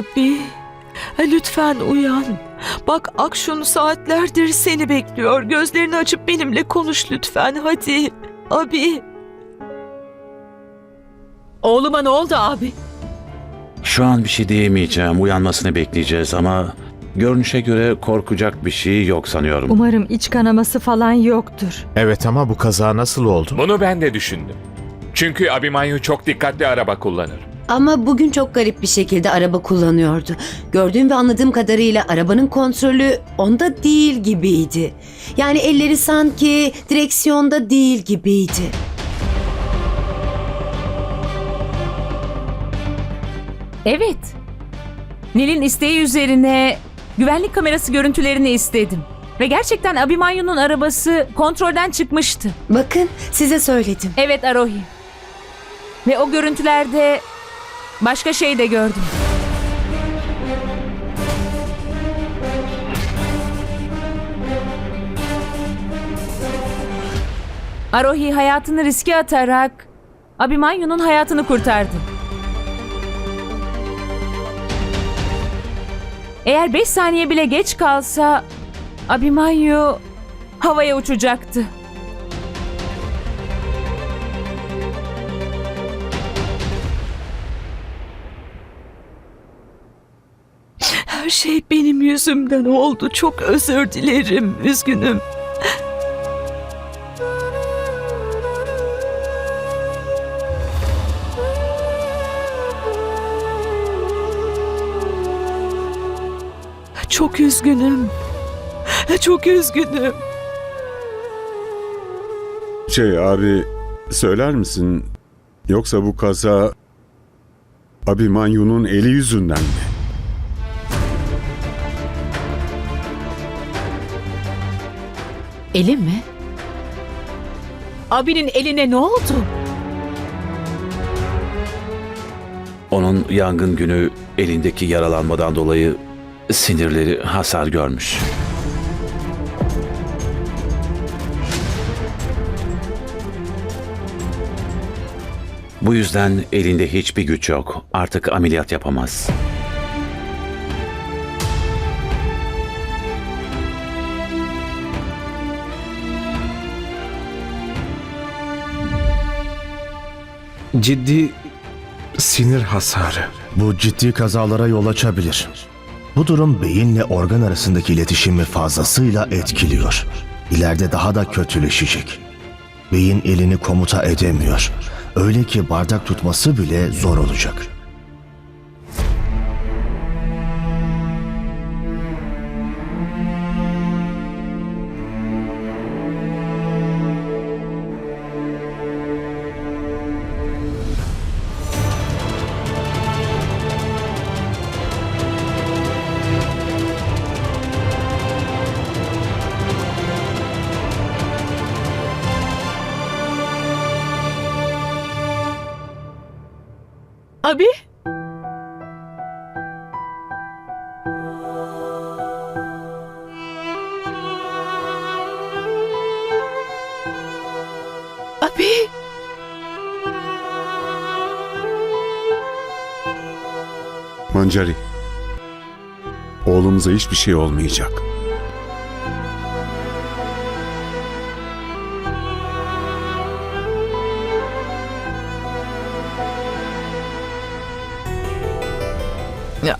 Abi, lütfen uyan. Bak Akşun saatlerdir seni bekliyor. Gözlerini açıp benimle konuş lütfen hadi. Abi. Oğluma ne oldu abi? Şu an bir şey diyemeyeceğim. Uyanmasını bekleyeceğiz ama görünüşe göre korkacak bir şey yok sanıyorum. Umarım iç kanaması falan yoktur. Evet ama bu kaza nasıl oldu? Bunu ben de düşündüm. Çünkü Abimanyu çok dikkatli araba kullanır. Ama bugün çok garip bir şekilde araba kullanıyordu. Gördüğüm ve anladığım kadarıyla arabanın kontrolü onda değil gibiydi. Yani elleri sanki direksiyonda değil gibiydi. Evet. Nil'in isteği üzerine güvenlik kamerası görüntülerini istedim. Ve gerçekten Abimanyu'nun arabası kontrolden çıkmıştı. Bakın size söyledim. Evet Arohi. Ve o görüntülerde başka şey de gördüm. Arohi hayatını riske atarak Abimanyu'nun hayatını kurtardı. Eğer 5 saniye bile geç kalsa Abimanyu havaya uçacaktı. Şey benim yüzümden oldu. Çok özür dilerim. Üzgünüm. Çok üzgünüm. Çok üzgünüm. Şey abi söyler misin? Yoksa bu kaza Abimanyu'nun eli yüzünden mi? Eli mi? Abinin eline ne oldu? Onun yangın günü elindeki yaralanmadan dolayı sinirleri hasar görmüş. Bu yüzden elinde hiçbir güç yok. Artık ameliyat yapamaz. Ciddi sinir hasarı. Bu ciddi kazalara yol açabilir. Bu durum beyinle organ arasındaki iletişimi fazlasıyla etkiliyor. İleride daha da kötüleşecek. Beyin elini komuta edemiyor. Öyle ki bardak tutması bile zor olacak. Abi? Abi. Mancari. Oğlumuza hiçbir şey olmayacak.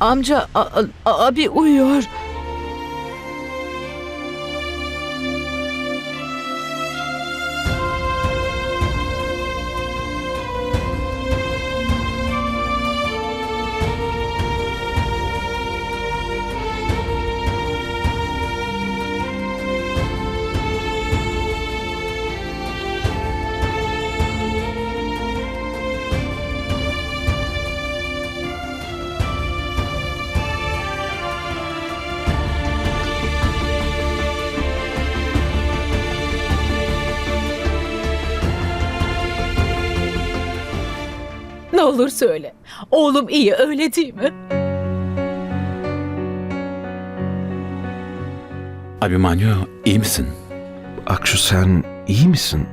Amca a- a- abi uyuyor. Ne olur söyle. Oğlum iyi öyle değil mi? Abimanyo iyi misin? Akşu sen iyi misin?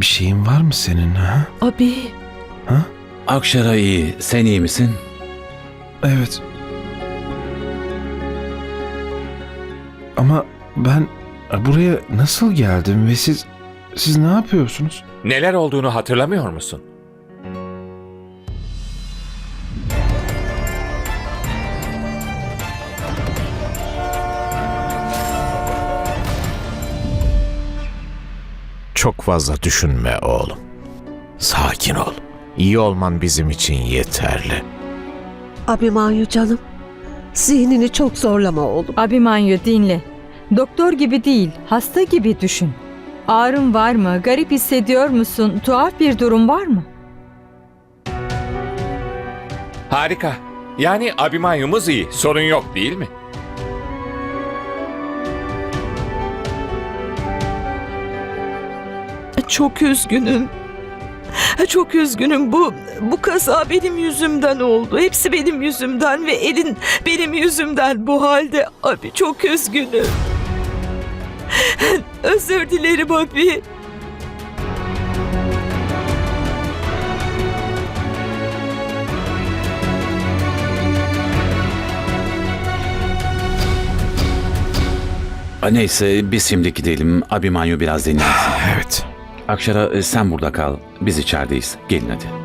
Bir şeyin var mı senin ha? Abi. Ha? Akşara iyi. Sen iyi misin? Evet. Ama ben buraya nasıl geldim ve siz siz ne yapıyorsunuz? Neler olduğunu hatırlamıyor musun? Çok fazla düşünme oğlum. Sakin ol. İyi olman bizim için yeterli. Abimanyu canım. Zihnini çok zorlama oğlum. Abimanyu dinle. Doktor gibi değil, hasta gibi düşün. Ağrın var mı? Garip hissediyor musun? Tuhaf bir durum var mı? Harika. Yani Abimanyumuz iyi. Sorun yok değil mi? Çok üzgünüm. Çok üzgünüm. Bu bu kaza benim yüzümden oldu. Hepsi benim yüzümden ve elin benim yüzümden bu halde. Abi çok üzgünüm. Özür dilerim abi. Neyse biz şimdi gidelim. Abimanyu biraz dinlensin. Evet. Akşara e, sen burada kal. Biz içerideyiz. Gelin hadi.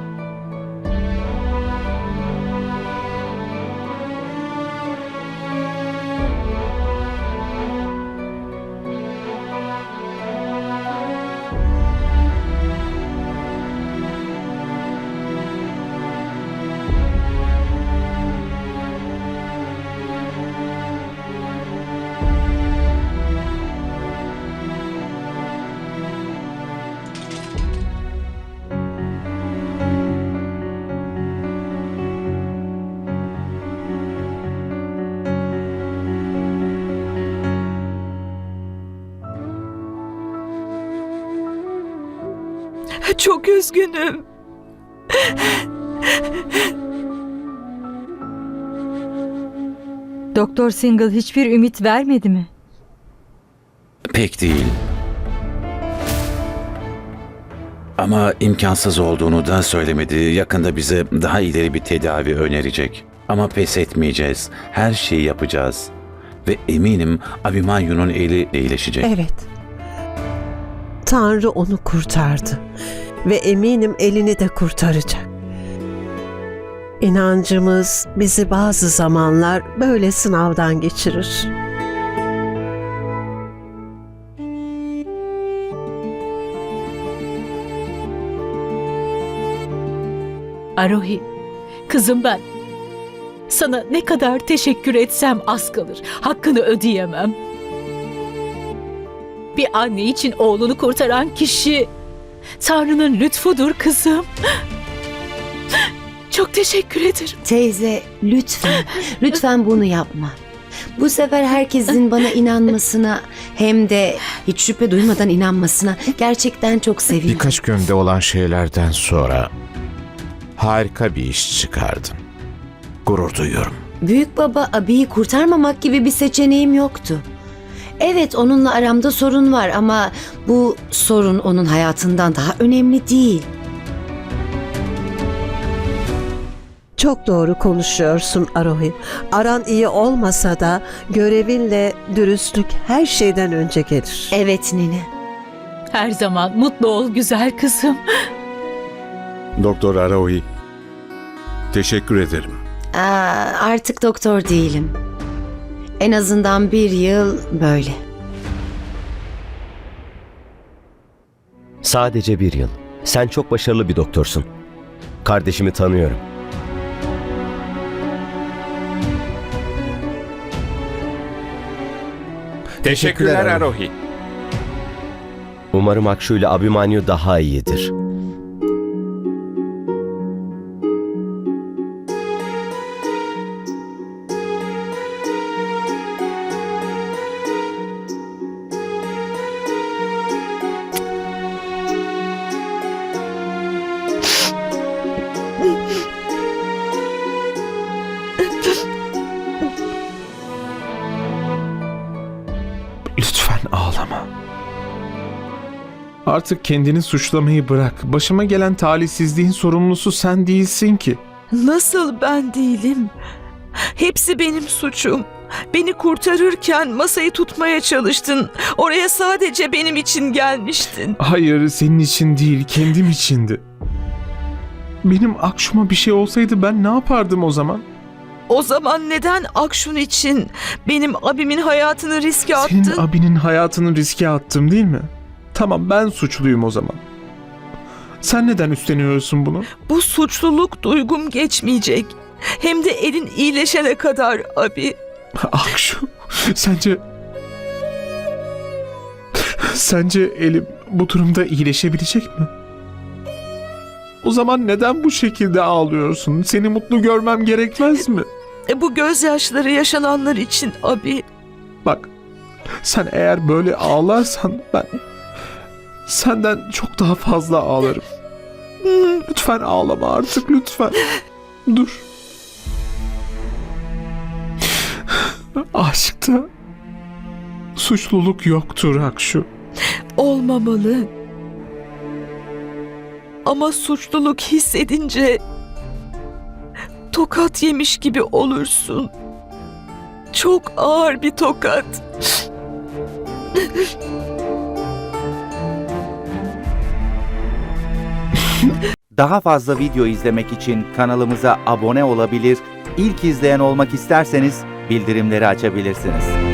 Çok üzgünüm. Doktor Single hiçbir ümit vermedi mi? Pek değil. Ama imkansız olduğunu da söylemedi. Yakında bize daha ileri bir tedavi önerecek. Ama pes etmeyeceğiz. Her şeyi yapacağız. Ve eminim Abimanyu'nun eli iyileşecek. Evet. Tanrı onu kurtardı. Ve eminim elini de kurtaracak. İnancımız bizi bazı zamanlar böyle sınavdan geçirir. Arohi, kızım ben. Sana ne kadar teşekkür etsem az kalır. Hakkını ödeyemem. Bir anne için oğlunu kurtaran kişi Tanrı'nın lütfudur kızım. Çok teşekkür ederim. Teyze lütfen, lütfen bunu yapma. Bu sefer herkesin bana inanmasına hem de hiç şüphe duymadan inanmasına gerçekten çok sevindim. Birkaç günde olan şeylerden sonra harika bir iş çıkardın. Gurur duyuyorum. Büyük baba abiyi kurtarmamak gibi bir seçeneğim yoktu. Evet onunla aramda sorun var ama bu sorun onun hayatından daha önemli değil. Çok doğru konuşuyorsun Arohi. Aran iyi olmasa da görevinle dürüstlük her şeyden önce gelir. Evet nene. Her zaman mutlu ol güzel kızım. Doktor Araohi. Teşekkür ederim. Aa, artık doktor değilim. En azından bir yıl böyle. Sadece bir yıl. Sen çok başarılı bir doktorsun. Kardeşimi tanıyorum. Teşekkürler Arohi. Umarım Akşu ile Abimanyu daha iyidir. Lütfen ağlama. Artık kendini suçlamayı bırak. Başıma gelen talihsizliğin sorumlusu sen değilsin ki. Nasıl ben değilim? Hepsi benim suçum. Beni kurtarırken masayı tutmaya çalıştın. Oraya sadece benim için gelmiştin. Hayır senin için değil kendim içindi. Benim Akşum'a bir şey olsaydı ben ne yapardım o zaman? O zaman neden Akşun için benim abimin hayatını riske attın? Senin abinin hayatını riske attım değil mi? Tamam ben suçluyum o zaman. Sen neden üstleniyorsun bunu? Bu suçluluk duygum geçmeyecek. Hem de elin iyileşene kadar abi. Akşu sence... Sence elim bu durumda iyileşebilecek mi? O zaman neden bu şekilde ağlıyorsun? Seni mutlu görmem gerekmez mi? E, bu gözyaşları yaşananlar için abi. Bak sen eğer böyle ağlarsan ben senden çok daha fazla ağlarım. Lütfen ağlama artık lütfen. Dur. Aşkta suçluluk yoktur Akşu. Olmamalı. Ama suçluluk hissedince tokat yemiş gibi olursun. Çok ağır bir tokat. Daha fazla video izlemek için kanalımıza abone olabilir, ilk izleyen olmak isterseniz bildirimleri açabilirsiniz.